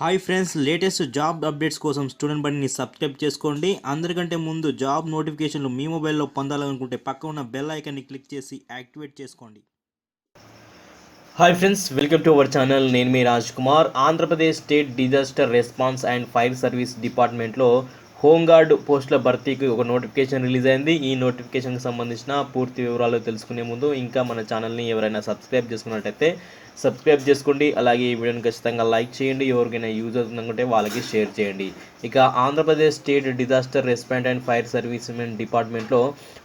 Hi friends latest job updates కోసం student బండిని subscribe చేసుకోండి. అందరికంటే ముందు జాబ్ నోటిఫికేషన్లు మీ మొబైల్లో పొందాలనుకుంటే పక్క ఉన్న బెల్ ఐకాన్ని క్లిక్ చేసి యాక్టివేట్ చేసుకోండి. Hi friends welcome to our channel నేను మీ Raj Kumar. Andhra Pradesh state disaster response and fire service డిపార్ట్మెంట్లో హోంగార్డ్ పోస్టుల భర్తీకి ఒక నోటిఫికేషన్ రిలీజ్ అయింది. ఈ నోటిఫికేషన్కి సంబంధించిన పూర్తి వివరాలు తెలుసుకునే ముందు ఇంకా మన ఛానల్ని ఎవరైనా సబ్స్క్రైబ్ చేసుకున్నట్టయితే సబ్స్క్రైబ్ చేసుకోండి. అలాగే ఈ వీడియోని ఖచ్చితంగా లైక్ చేయండి. ఎవరికైనా యూజ్ అవుతుందనుకుంటే వాళ్ళకి షేర్ చేయండి. ఇక Andhra Pradesh state disaster respond and fire servicemen డిపార్ట్మెంట్లో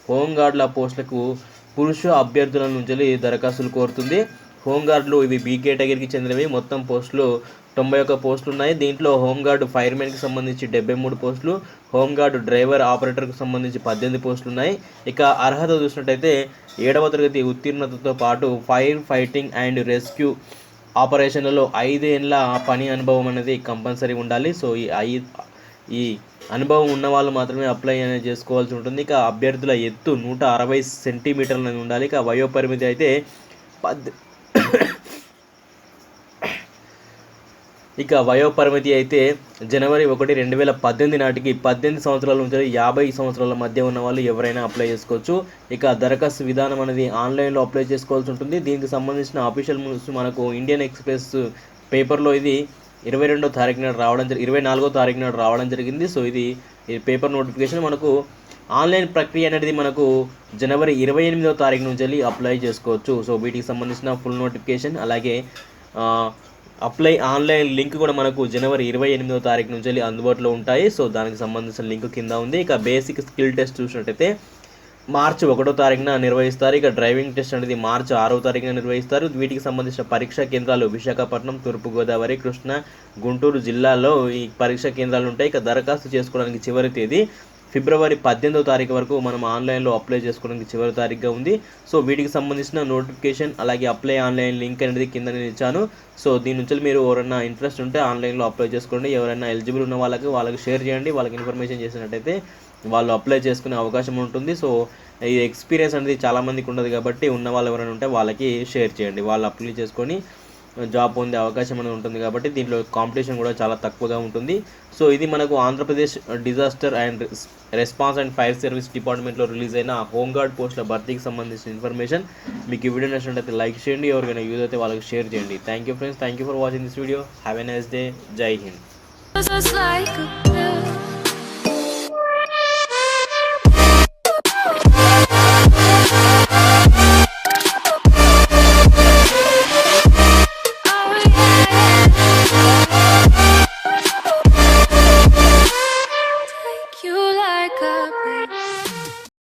హోంగార్డుల పోస్టులకు పురుష అభ్యర్థుల నుంచి దరఖాస్తులు కోరుతుంది. హోంగార్డులు ఇవి బీ కేటగిరీకి చెందినవి. మొత్తం పోస్టులు తొంభై ఒక్క పోస్టులు ఉన్నాయి దీంట్లో హోంగార్డు ఫైర్మెన్కి సంబంధించి డెబ్బై మూడు పోస్టులు హోంగార్డు డ్రైవర్ ఆపరేటర్కు సంబంధించి పద్దెనిమిది పోస్టులు ఉన్నాయి ఇక అర్హత చూసినట్టయితే ఏడవ తరగతి ఉత్తీర్ణతతో పాటు ఫైర్ ఫైటింగ్ అండ్ రెస్క్యూ ఆపరేషన్లలో ఐదేళ్ళ పని అనుభవం అనేది కంపల్సరీ ఉండాలి. సో ఈ ఐ ఈ అనుభవం ఉన్న వాళ్ళు మాత్రమే అప్లై అనేది చేసుకోవాల్సి ఉంటుంది. ఇక అభ్యర్థుల ఎత్తు నూట అరవై సెంటీమీటర్లు అనేది ఉండాలి. ఇక వయోపరిమితి అయితే పద్ ఇక వయోపరిమితి అయితే జనవరి ఒకటి రెండు వేల పద్దెనిమిది నాటికి పద్దెనిమిది సంవత్సరాల నుంచి యాభై సంవత్సరాల మధ్య ఉన్న వాళ్ళు ఎవరైనా అప్లై చేసుకోవచ్చు. ఇక దరఖాస్తు విధానం అనేది ఆన్లైన్లో అప్లై చేసుకోవాల్సి ఉంటుంది. దీనికి సంబంధించిన అఫీషియల్ న్యూస్ మనకు ఇండియన్ ఎక్స్ప్రెస్ పేపర్లో ఇది ఇరవై రెండో తారీఖు నాడు రావడం జరిగింది ఇరవై నాలుగో తారీఖు నాడు రావడం జరిగింది. సో ఇది ఈ పేపర్ నోటిఫికేషన్ మనకు ఆన్లైన్ ప్రక్రియ అనేది మనకు జనవరి ఇరవై ఎనిమిదో తారీఖు నుంచి వెళ్ళి అప్లై చేసుకోవచ్చు. సో వీటికి సంబంధించిన ఫుల్ నోటిఫికేషన్ అలాగే అప్లై ఆన్లైన్ లింక్ కూడా మనకు జనవరి ఇరవై ఎనిమిదో తారీఖు నుంచి వెళ్ళి అందుబాటులో ఉంటాయి. సో దానికి సంబంధించిన లింక్ కింద ఉంది. ఇక బేసిక్ స్కిల్ టెస్ట్ చూసినట్టయితే మార్చి ఒకటో తారీఖున నిర్వహిస్తారు. ఇక డ్రైవింగ్ టెస్ట్ అనేది మార్చి ఆరో తారీఖున నిర్వహిస్తారు. వీటికి సంబంధించిన పరీక్షా కేంద్రాలు విశాఖపట్నం తూర్పుగోదావరి కృష్ణ గుంటూరు జిల్లాలో ఈ పరీక్షా కేంద్రాలు ఉంటాయి. ఇక దరఖాస్తు చేసుకోవడానికి చివరి తేదీ ఫిబ్రవరి పద్దెనిమిదో తారీఖు వరకు మనం ఆన్లైన్లో అప్లై చేసుకోవడానికి చివరి తారీఖుగా ఉంది. సో వీటికి సంబంధించిన నోటిఫికేషన్ అలాగే అప్లై ఆన్లైన్ లింక్ అనేది కింద నేను ఇచ్చాను. సో దీని నుంచి మీరు ఎవరైనా ఇంట్రెస్ట్ ఉంటే ఆన్లైన్లో అప్లై చేసుకోండి. ఎవరైనా ఎలిజిబుల్ ఉన్న వాళ్ళకి వాళ్ళకి షేర్ చేయండి. వాళ్ళకి ఇన్ఫర్మేషన్ చేసినట్టయితే వాళ్ళు అప్లై చేసుకునే అవకాశం ఉంటుంది. సో ఈ ఎక్స్పీరియన్స్ అనేది చాలామందికి ఉండదు కాబట్టి ఉన్న వాళ్ళు ఎవరైనా ఉంటే వాళ్ళకి షేర్ చేయండి. వాళ్ళు అప్లై చేసుకొని జాబ్ పొందే అవకాశం అనేది ఉంటుంది కాబట్టి దీంట్లో కాంపిటీషన్ కూడా చాలా తక్కువగా ఉంటుంది. సో ఇది మనకు Andhra Pradesh disaster and response and fire service డిపార్ట్మెంట్లో రిలీజ్ అయిన హోంగార్డ్ పోస్టుల భర్తీకి సంబంధించిన ఇన్ఫర్మేషన్. మీకు ఈ వీడియో నచ్చినట్లయితే లైక్ చేయండి ఎవరికైనా యూజ్ అయితే వాళ్ళకి షేర్ చేయండి. Thank you friends thank you for watching this video have a nice day Jai Hind